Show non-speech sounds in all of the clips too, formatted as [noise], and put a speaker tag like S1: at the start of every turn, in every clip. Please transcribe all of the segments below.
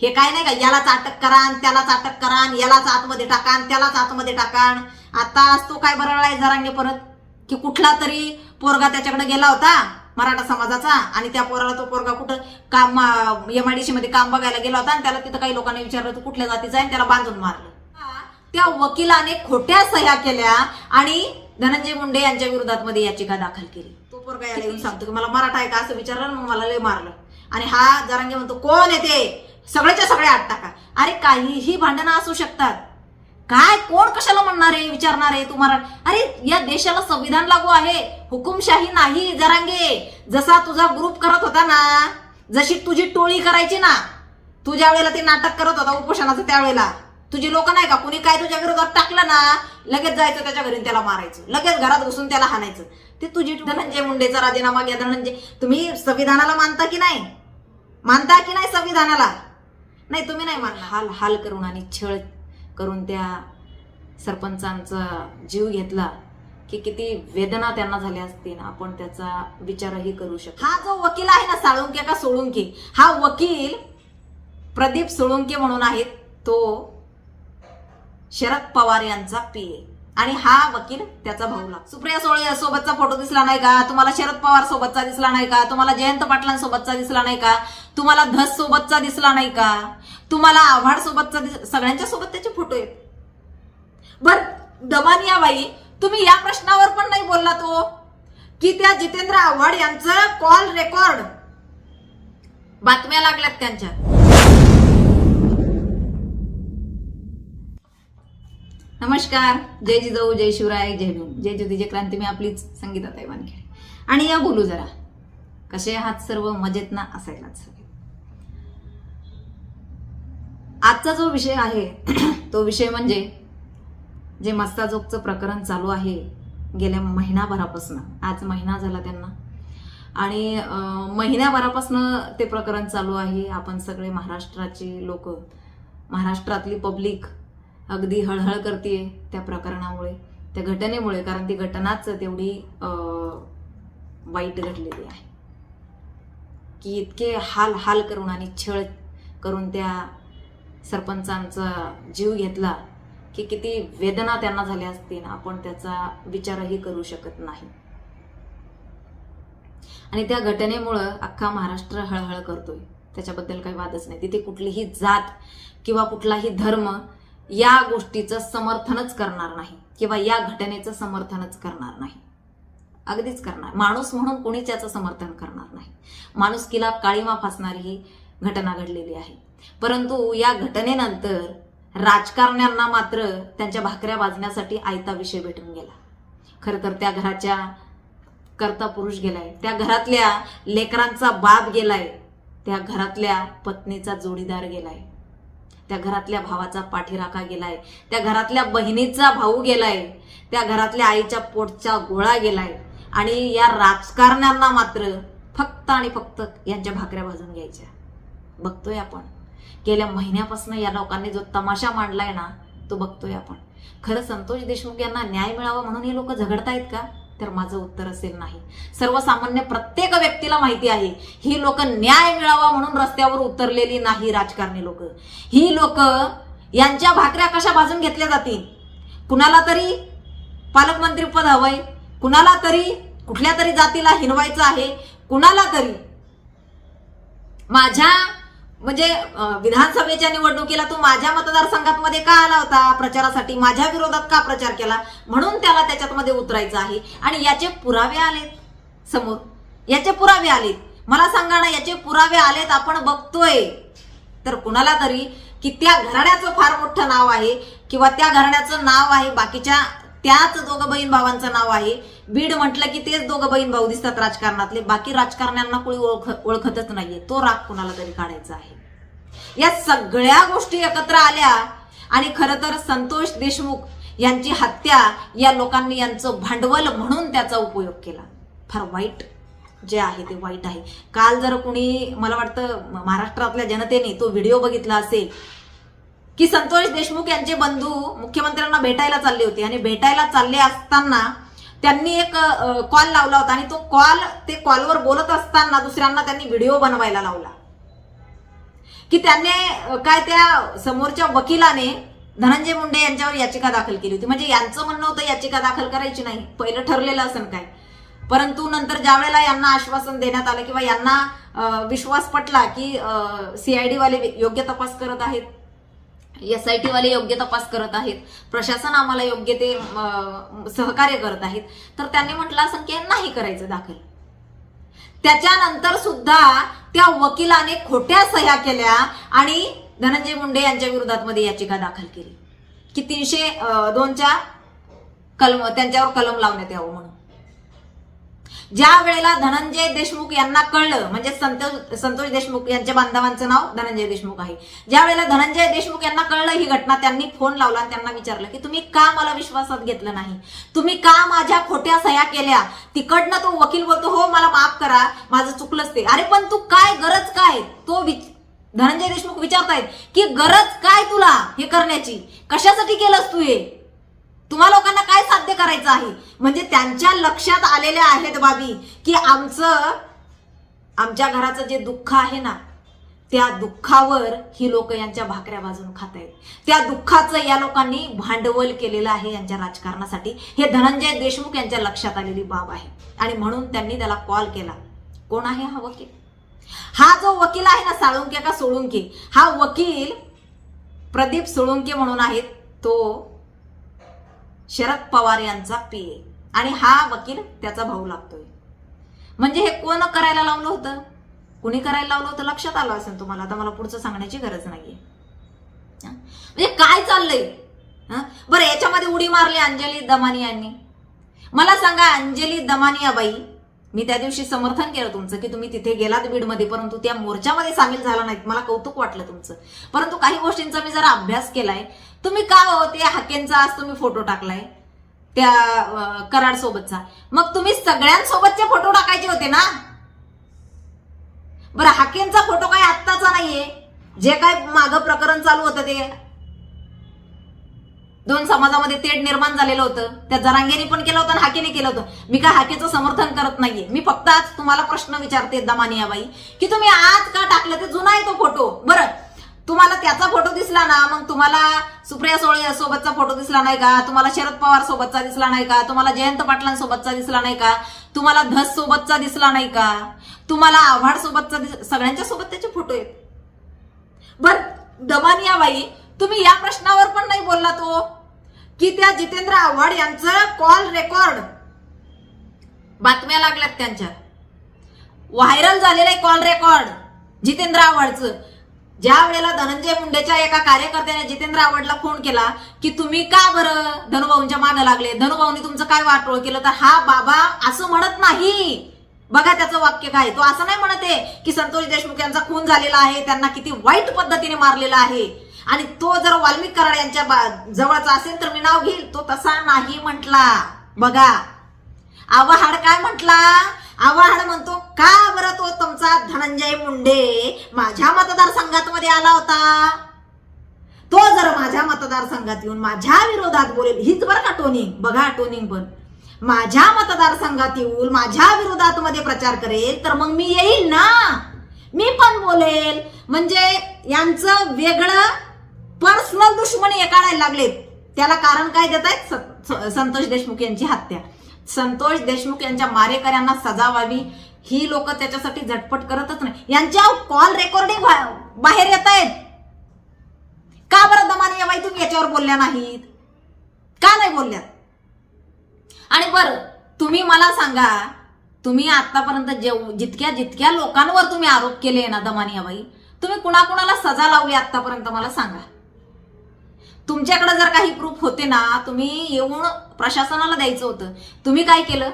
S1: हे काय नाही का यालाच अटक करान त्यालाच अटक करान यालाच आतमध्ये टाकान त्यालाच आतमध्ये टाकान आता तो काय बरळलाय जरांगे परत? की कुठला तरी पोरगा त्याच्याकडे गेला होता मराठा समाजाचा आणि त्या पोराला तो पोरगा कुठं काम एमआयडीसी मध्ये काम बघायला गेला होता आणि त्याला तिथं काही लोकांनी विचारलं तू कुठल्या जातीचा आहे? आणि त्याला बांधून मारलं. त्या वकिलाने खोट्या सह्या केल्या आणि धनंजय मुंडे यांच्या विरोधात मध्ये याचिका दाखल केली. तो पोरगा याला येऊन सांगतो की मला मराठा आहे का? असं विचारलं मग मला लय मारलं. आणि हा जरांगे म्हणतो कोण येते सगळ्याच्या सगळ्या आत टाका अरे काहीही भांडणं असू शकतात. काय कोण कशाला म्हणणार आहे विचारणार आहे तुम्हाला? अरे या देशाला संविधान लागू आहे. हुकुमशाही नाही जरांगे. जसा तुझा ग्रुप करत होता ना जशी तुझी टोळी करायची ना तुझ्या वेळेला ते नाटक करत होता उपोषणाचं त्यावेळेला. तुझी लोक नाही का? कुणी काय तुझ्या विरोधात टाकलं ना लगेच जायचं त्याच्या घरी त्याला मारायचं. लगेच घरात घुसून त्याला हाणायचं. ते तुझी धनंजय मुंडेचा राजीनामा घ्या धनंजय. तुम्ही संविधानाला मानता की नाही? मानता की नाही संविधानाला? नाही तुम्ही नाही मानणार. हाल हाल करून आणि छळ करून त्या सरपंचांचा जीव घेतला की किती वेदना त्यांना झाल्या असतील. आपण त्याचा विचारही करू शकतो हा जो वकील आहे ना साळुंके का सोळुंके? हा वकील प्रदीप सोळुंके म्हणून आहेत तो शरद पवार यांचा पीए आणि हा वकील त्याचा भाऊ लाग सुप्रिया सोळे सोबतचा फोटो दिसला नाही का? तुम्हाला शरद पवार सोबतचा दिसला नाही का? तुम्हाला जयंत पाटलांसोबतचा दिसला नाही का? तुम्हाला धस सोबतचा दिसला नाही का? तुम्हाला आव्हाड सोबतचा सगळ्यांच्या सोबत त्याचे फोटो आहेत. बर दमानिया बाई तुम्ही या प्रश्नावर पण नाही बोलला तो. की त्या जितेंद्र आव्हाड यांचं कॉल रेकॉर्ड बातम्या लागल्यात त्यांच्या. नमस्कार. जय जिजाऊ जय शिवराय जय भीम. जय ज्योती जय क्रांती. मी आपलीच संगीता वानखेडे आणि या बोलू जरा. कसे आहात सर्व? मजेत ना? असायलाच आजचा जो विषय आहे [clears throat] तो विषय म्हणजे जे मस्ताजोगचं प्रकरण चालू आहे गेल्या महिनाभरापासून. आज महिना झाला त्यांना. आणि महिन्याभरापासनं महिन्याभरापासून ते प्रकरण चालू आहे. आपण सगळे महाराष्ट्राची लोक महाराष्ट्रातली पब्लिक अगदी हळहळ करते त्या प्रकरणामुळे त्या घटनेमुळे कारण ती घटनाच तेवढी वाईट घडलेली आहे. की इतके हाल हाल करून आणि छळ करून त्या सरपंचांचा जीव घेतला की किती वेदना त्यांना झाल्या असतील आपण त्याचा विचारही करू शकत नाही. आणि त्या घटनेमुळं अख्खा महाराष्ट्र हळहळ करतोय. त्याच्याबद्दल काही वादच नाही. तिथे कुठलीही जात किंवा कुठलाही धर्म या गोष्टीचं समर्थनच करणार नाही किंवा या घटनेचं समर्थनच करणार नाही. अगदीच करणार. माणूस म्हणून कोणीच याचं समर्थन करणार नाही. माणुसकीला काळीमा फासणारी ही घटना घडलेली आहे. परंतु या घटनेनंतर राजकारण्यांना मात्र त्यांच्या भाकऱ्या वाजण्यासाठी आयता विषय भेटून गेला. खरं तर त्या घराच्या करता पुरुष गेलाय त्या घरातल्या लेकरांचा बाप गेलाय त्या घरातल्या पत्नीचा जोडीदार गेलाय त्या घरातल्या भावाचा पाठीराखा गेलाय त्या घरातल्या बहिणीचा भाऊ गेलाय त्या घरातल्या आईच्या पोटचा गोळा गेलाय आणि या राजकारण्यांना मात्र फक्त आणि फक्त यांच्या भाकऱ्या भाजून घ्यायच्या. बघतोय आपण. गेल्या महिन्यापासून या लोकांनी जो तमाशा मांडलाय ना तो बघतोय आपण. खरं संतोष देशमुख यांना न्याय मिळावा म्हणून हे लोक झगडतायत का? तर माझं उत्तर असेल नाही. सर्वसामान्य प्रत्येक व्यक्तीला माहिती आहे ही लोक न्याय मिळावा म्हणून रस्त्यावर उतरलेली नाही राजकारणी लोक. ही लोक यांच्या भाकऱ्या कशा भाजून घेतल्या जातील? कुणाला तरी पालकमंत्री पद हवंय कुणाला तरी कुठल्या तरी जातीला हिनवायचं आहे कुणाला तरी? माझ्या म्हणजे विधानसभेच्या निवडणुकीला तू माझ्या मतदारसंघात मध्ये का आला होता? प्रचारासाठी माझ्या विरोधात का प्रचार केला? म्हणून त्याला त्याच्यात मध्ये उतरायचं आहे. आणि याचे पुरावे आलेत समोर. याचे पुरावे आलेत. मला सांगा ना याचे पुरावे आलेत आपण बघतोय. तर कुणाला तरी की त्या घराण्याचं फार मोठं नाव आहे किंवा त्या घराण्याचं नाव आहे बाकीच्या त्याच दोघं बहीण भावांचं नाव आहे बीड म्हटलं की तेच दोघं बहीण भाऊ दिसतात राजकारणातले. बाकी राजकारण्यांना कोणी ओळख ओळखतच नाहीये. तो राग कुणाला तरी काढायचा आहे. या सगळ्या गोष्टी एकत्र आल्या आणि खरं तर संतोष देशमुख यांची हत्या या लोकांनी यांचं भांडवल म्हणून त्याचा उपयोग केला. फार वाईट जे आहे ते वाईट आहे. काल जर कुणी मला वाटतं महाराष्ट्रातल्या जनतेने तो व्हिडिओ बघितला असेल की संतोष देशमुख यांचे बंधू मुख्यमंत्र्यांना भेटायला चालले होते. आणि भेटायला चालले असताना त्यांनी एक कॉल लावला होता आणि तो कॉल ते कॉलवर बोलत असताना दुसऱ्यांना त्यांनी व्हिडिओ बनवायला लावला. की त्याने काय त्या समोरच्या वकिलाने धनंजय मुंडे यांच्यावर याचिका दाखल केली होती. म्हणजे यांचं म्हणणं होतं याचिका दाखल करायची नाही. पहिलं ठरलेलं असेल काय. परंतु नंतर ज्या वेळेला यांना आश्वासन देण्यात आलं किंवा यांना विश्वास पटला की सीआयडी वाले योग्य तपास करत आहेत एस आय टी वाले योग्य तपास करत आहेत. प्रशासन आम्हाला योग्य ते सहकार्य करत आहेत. तर त्यांनी म्हटलं असं की नाही करायचं दाखल. त्याच्यानंतर सुद्धा त्या वकिलाने खोट्या सह्या केल्या आणि धनंजय मुंडे यांच्या विरोधात मध्ये याचिका दाखल केली. की तीनशे दोनच्या कलम त्यांच्यावर कलम लावण्यात यावं म्हणून. ज्या वेळेला धनंजय देशमुख यांना कळलं म्हणजे संतोष संतोष देशमुख यांच्या बांधवांचं नाव धनंजय देशमुख आहे. ज्या वेळेला धनंजय देशमुख यांना कळलं ही घटना त्यांनी फोन लावला आणि त्यांना विचारलं की तुम्ही का मला विश्वासात घेतलं नाही? तुम्ही का माझ्या खोट्या सह्या केल्या? तिकडनं तो वकील बोलतो हो मला माफ करा माझं चुकलंच ते. अरे पण तू काय गरज काय? तो धनंजय देशमुख विचारतायत की गरज काय तुला हे करण्याची? कशासाठी केलंस तू हे? तुम्हा लोकांना काय साध्य करायचं आहे? म्हणजे त्यांच्या लक्षात आलेल्या आहेत बाबी की आमचं आमच्या घराचं जे दुःख आहे ना त्या दुःखावर ही लोक यांच्या भाकऱ्या बाजून खात आहेत. त्या दुःखाचं या लोकांनी भांडवल केलेलं आहे यांच्या राजकारणासाठी. हे धनंजय देशमुख यांच्या लक्षात आलेली बाब आहे. आणि म्हणून त्यांनी त्याला कॉल केला. कोण आहे हा वकील? हा जो वकील आहे ना साळुंके का सोळुंके? हा वकील प्रदीप सोळुंके म्हणून आहेत. तो शरद पवार यांचा पीए. आणि हा वकील त्याचा भाऊ लागतोय. म्हणजे हे कोण करायला लावलं होतं? कुणी करायला लावलं होतं? लक्षात आलं असेल तुम्हाला. आता मला पुढचं सांगण्याची गरज नाहीये. म्हणजे काय चाललंय? बरं याच्यामध्ये उडी मारली अंजली दमानी यांनी मला सांगा अंजली दमानिया बाई मी त्या दिवशी समर्थन केलं तुमचं की तुम्ही तिथे गेलात बीडमध्ये परंतु त्या मोर्चामध्ये सामील झाला नाहीत. मला कौतुक वाटलं तुमचं. परंतु काही गोष्टींचा मी जरा अभ्यास केलाय. तुम्ही का हो ते हाकेंचा आज तुम्ही फोटो टाकलाय? त्या कराड सोबतचा. मग तुम्ही सगळ्यांसोबतचे फोटो टाकायचे होते ना? बरं हाकेंचा फोटो काय आत्ताचा नाहीये. जे काय मागं प्रकरण चालू होतं ते. दोन समाजामध्ये तेढ निर्माण झालेलं होतं. त्या जरांगेने पण केलं होतं आणि हाकेने केलं होतं. मी काय हाकेचं समर्थन करत नाहीये. मी फक्त आज तुम्हाला प्रश्न विचारते दमानियाबाई की तुम्ही आज का टाकलं? ते जुना आहे तो फोटो. बरं तुम्हाला त्याचा फोटो दिसला ना मग तुम्हाला सुप्रिया सोळे सोबतचा फोटो दिसला नाही का? तुम्हाला शरद पवार सोबतचा दिसला नाही का? तुम्हाला जयंत पाटलांसोबतचा दिसला नाही का? तुम्हाला धस सोबतचा दिसला नाही का? तुम्हाला आव्हाड सोबतचा सगळ्यांच्या सोबत त्याचे फोटो आहेत. बर दमानियाबाई तुम्ही या प्रश्नावर पण नाही बोलला तो. की त्या जितेंद्र आव्हाड यांचं कॉल रेकॉर्ड बातम्या लागल्यात त्यांच्या व्हायरल झालेलं आहे कॉल रेकॉर्ड जितेंद्र आव्हाडचं. ज्या वेळेला धनंजय मुंडेच्या एका कार्यकर्त्याने जितेंद्र आव्हाडला फोन केला की तुम्ही का बरं धनुभाऊंच्या मागे लागले? धनुभाऊंनी तुमचं काय वाटोळ केलं? तर हा बाबा असं म्हणत नाही. बघा त्याचं वाक्य काय तो असं नाही म्हणत आहे की संतोष देशमुख यांचा खून झालेला आहे त्यांना किती वाईट पद्धतीने मारलेला आहे. आणि तो जर वाल्मिक कराड यांच्या बा- जवळचा असेल तर मी नाव घेईल. तो तसा नाही म्हटला. बघा. आवाहाड काय म्हटला? आवाहाड म्हणतो का बरं तो तुमचा धनंजय मुंडे माझ्या मतदारसंघात मध्ये आला होता? तो जर माझ्या मतदारसंघात येऊन माझ्या विरोधात बोलेल हीच बरं का टोनिंग? बघा टोनिंग पण. माझ्या मतदारसंघात येऊन माझ्या विरोधात मध्ये प्रचार करेल तर मग मी येईल ना? मी पण बोलेल. म्हणजे यांचं वेगळं पर्सनल दुश्मनी काढायला लागलेत त्याला कारण काय देत आहेत संतोष देशमुख यांची हत्या. संतोष देशमुख यांच्या मारेकऱ्यांना सजा व्हावी. ही लोक त्याच्यासाठी झटपट करतच नाही. यांच्या कॉल रेकॉर्डिंग बाहेर येत आहेत का बरं दमाने बाई तुम्ही याच्यावर बोलल्या नाहीत? का नाही बोलल्यात? आणि बरं तुम्ही मला सांगा तुम्ही आतापर्यंत जेव जितक्या जितक्या लोकांवर तुम्ही आरोप केले ना दमानियाबाई तुम्ही कुणाकुणाला सजा लावली आतापर्यंत मला सांगा. तुमच्याकडे जर काही प्रूफ होते ना तुम्ही येऊन प्रशासनाला द्यायचं होतं. तुम्ही काय केलं?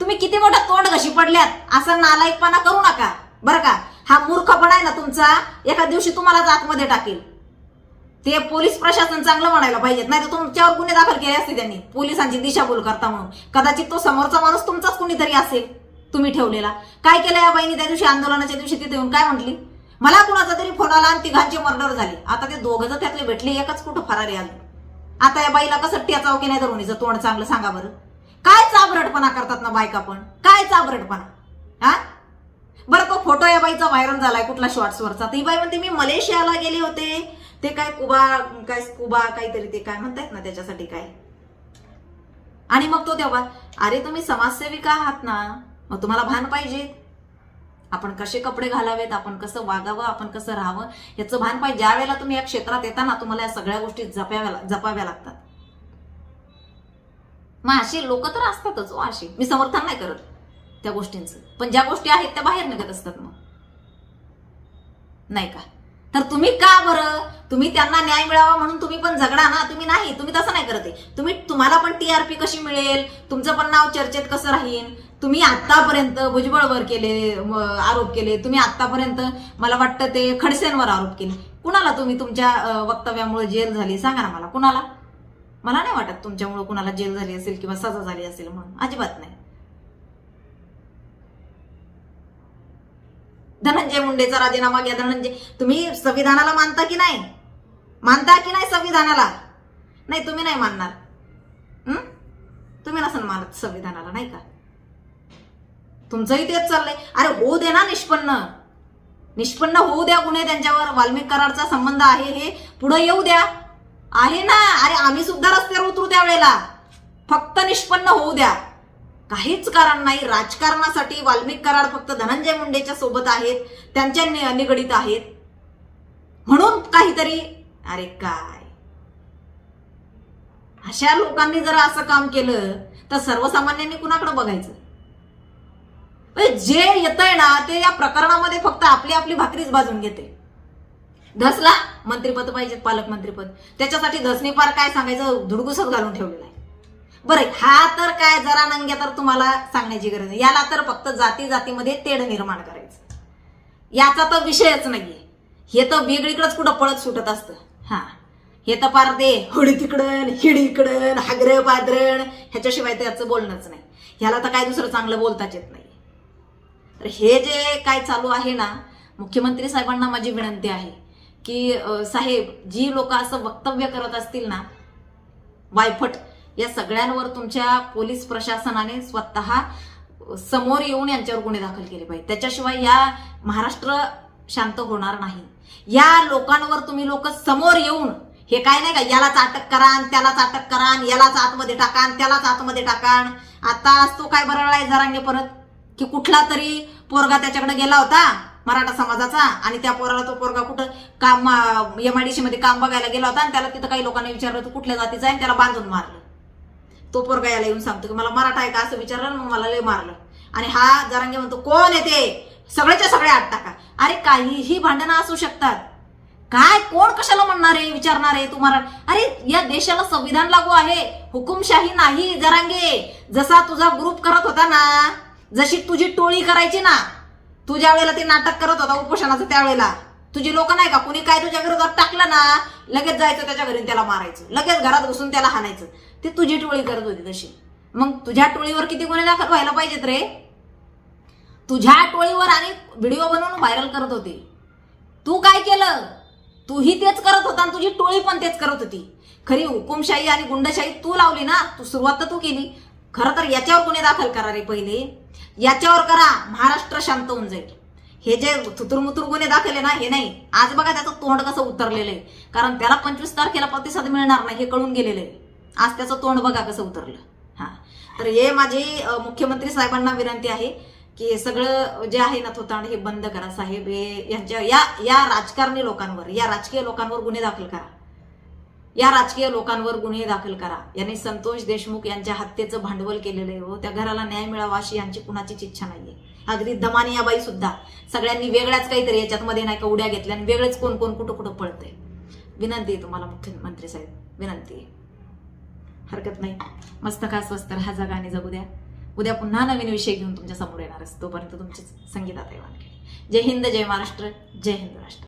S1: तुम्ही किती मोठं तोंड घशी पडल्यात? असं नालायकपणा करू नका. बरं का? हा मूर्खपणा आहे ना तुमचा एका दिवशी तुम्हालाच आतमध्ये टाकेल. ते पोलीस प्रशासन चांगलं म्हणायला पाहिजेत. नाही तर तुमच्यावर गुन्हे दाखल केले असते त्यांनी. पोलिसांची दिशाभूल करता म्हणून. कदाचित तो समोरचा माणूस तुमचाच कुणीतरी असेल तुम्ही ठेवलेला. काय केलं या बाईनी त्या दिवशी आंदोलनाच्या दिवशी तिथे येऊन? काय म्हटली? मला कुणाचा तरी फोन आला आणि तिघांची मर्डर झाली. आता ते दोघं जर त्यातले भेटले एकच कुठं फरारी आले आता या बाईला कसं टेचाव की नाही धरुणीचं तोंड चांगलं सांगा बरं. काय चाबरटपणा करतात ना बायका पण? काय चाबरटपणा हा? बरं तो फोटो या बाईचा व्हायरल झालाय कुठला शॉर्ट्सवरचा. ती बाई म्हणते मी मलेशियाला गेले होते. ते काय कुबा काय कुबा काहीतरी ते काय म्हणतायत ना त्याच्यासाठी काय? आणि मग तो तेव्हा अरे तुम्ही समाजसेविका आहात ना. मग तुम्हाला भान पाहिजे. आपण कसे कपडे घालावेत आपण कसं वागावं आपण कसं राहावं याचं भान पाहिजे ज्या वेळेला तुम्ही या क्षेत्रात येता ना तुम्हाला या सगळ्या गोष्टी जपाव्या जपाव्या लागतात. मग अशी लोक तर असतातच हो अशी. मी समर्थन नाही करत त्या गोष्टींचं. पण ज्या गोष्टी आहेत त्या बाहेर निघत असतात मग. नाही का? तर तुम्ही का बरं? तुम्ही त्यांना न्याय मिळावा म्हणून तुम्ही पण झगडा ना? तुम्ही नाही. तुम्ही तसं नाही करत तुम्ही तुम्हाला पण टीआरपी कशी मिळेल? तुमचं पण नाव चर्चेत कसं राहील? तुम्ही आतापर्यंत भुजबळवर केले आरोप केले तुम्ही आतापर्यंत मला वाटतं ते खडसेंवर आरोप केले. कुणाला तुम्ही तुमच्या वक्तव्यामुळे जेल झाली? सांगा ना मला. कुणाला? मला नाही वाटत तुमच्यामुळे कुणाला जेल झाली असेल किंवा सजा झाली असेल म्हणून. अजिबात नाही. धनंजय मुंडेचा राजीनामा घ्या. धनंजय तुम्ही संविधानाला मानता की नाही? मानता की नाही संविधानाला? नाही तुम्ही नाही मानणार. तुम्ही नसन मानत संविधानाला नाही का? तुमचंही तेच चाललंय. अरे होऊ दे ना निष्पन्न. निष्पन्न होऊ द्या गुन्हे त्यांच्यावर. वाल्मिक करारचा संबंध आहे हे. पुढे येऊ द्या. आहे ना. अरे आम्ही सुद्धा रस्त्यावर उतरू त्यावेळेला. फक्त निष्पन्न होऊ द्या. काहीच कारण नाही. राजकारणासाठी वाल्मिक करार फक्त धनंजय मुंडेच्या सोबत आहेत. त्यांच्या नि- निगडीत आहेत. म्हणून काहीतरी अरे काय? अशा लोकांनी जर असं काम केलं तर सर्वसामान्यांनी कुणाकडे बघायचं? म्हणजे जे येतंय ना ते या प्रकरणामध्ये फक्त आपली आपली भाकरीच भाजून घेते. धसला मंत्रीपद पाहिजे पालकमंत्रीपद त्याच्यासाठी धसणी पार काय सांगायचं? धुडगुसत घालून ठेवलेलं आहे. बरं हा तर काय जरा नंग्या तर तुम्हाला सांगण्याची गरज नाही. याला तर फक्त जाती जातीमध्ये तेढ निर्माण करायचं. याचा तर विषयच नाहीये. हे तर वेगळीकडंच कुठं पळत सुटत असतं. हा. हे तर पार ते होडी तिकडण हिडी इकडन हागरं पादरण ह्याच्याशिवाय त्याचं बोलणंच नाही. ह्याला तर काय दुसरं चांगलं बोलताच येत नाही. तर हे जे काय चालू आहे ना मुख्यमंत्री साहेबांना माझी विनंती आहे की साहेब जी लोक असं वक्तव्य करत असतील ना वायफट या सगळ्यांवर तुमच्या पोलीस प्रशासनाने स्वतः समोर येऊन यांच्यावर गुन्हे दाखल केले पाहिजे. त्याच्याशिवाय या महाराष्ट्र शांत होणार नाही. या लोकांवर तुम्ही लोक समोर येऊन हे काय नाही का यालाच अटक करान त्यालाच अटक करान यालाच आतमध्ये टाकान त्यालाच आतमध्ये टाकान आता तो काय बरळलाय जरांगे परत? की कुठला तरी पोरगा त्याच्याकडे गेला होता मराठा समाजाचा आणि त्या पोराला तो पोरगा कुठं काम एमआयडीसी मध्ये काम बघायला गेला होता आणि त्याला तिथं काही लोकांनी विचारलं तू कुठल्या जातीचा आहे? आणि त्याला बांधून मारलं. तो पोरगा याला येऊन सांगतो की मला मराठा आहे का? असं विचारलं मग मला लय मारलं. आणि हा जरांगे म्हणतो कोण येते सगळ्याच्या सगळे आत टाका. अरे काहीही भांडणं असू शकतात. काय कोण कशाला म्हणणार आहे विचारणार आहे तुम्हाला अरे या देशाला संविधान लागू आहे हुकुमशाही नाही जरांगे. जसा तुझा ग्रुप करत होता ना जशी तुझी टोळी करायची ना तुझ्या वेळेला ते नाटक करत होता उपोषणाचं त्यावेळेला. तुझी लोक नाही का कुणी काय तुझ्या विरोधात टाकलं ना लगेच जायचं त्याच्या घरी त्याला मारायचं. लगेच घरात घुसून त्याला हाणायचं. ते तुझी टोळी करत होती तशी. मग तुझ्या टोळीवर किती गुन्हे दाखल व्हायला पाहिजेत रे? तुझ्या टोळीवर आणि व्हिडिओ बनवून व्हायरल करत होते. तू काय केलं? तूही तेच करत होता आणि तुझी टोळी पण तेच करत होती. खरी हुकुमशाही आणि गुंडशाही तू लावली ना तू सुरुवात तर तू केली. खरं तर याच्यावर गुन्हे दाखल करा रे पहिले. याच्यावर करा महाराष्ट्र शांत होऊन जाईल. हे जे थुतुरमुतुर गुन्हे दाखवले ना हे नाही. आज बघा त्याचं तोंड कसं उतरलेलं आहे. कारण त्याला पंचवीस तारखेला प्रतिसाद मिळणार नाही हे कळून गेलेलं आहे. आज त्याचं तोंड बघा कसं उतरलं. हा. तर हे माझी मुख्यमंत्री साहेबांना विनंती आहे की सगळं जे आहे ना थोतांड हे बंद करा. साहेब हे यांच्या या या राजकारणी लोकांवर या राजकीय लोकांवर गुन्हे दाखल करा. या राजकीय लोकांवर गुन्हे दाखल करा. यांनी संतोष देशमुख यांच्या हत्येचं भांडवल केलेलं आहे हो. त्या घराला न्याय मिळावा अशी यांची कुणाचीच इच्छा नाहीये. अगदी दमानी बाई सुद्धा. सगळ्यांनी वेगळ्याच काहीतरी याच्यात मध्ये नाही का उड्या घेतल्या आणि वेगळेच कोण कोण कुठं कुठं पळतंय. विनंती आहे तुम्हाला मुख्यमंत्री साहेब. विनंती आहे. हरकत नाही. मस्त का स्वस्त राहा जगाने जगू द्या. उद्या पुन्हा नवीन विषय घेऊन तुमच्यासमोर येणार असतो. तोपर्यंत तुमचीच संगीता जय हिंद जय महाराष्ट्र जय हिंद राष्ट्र.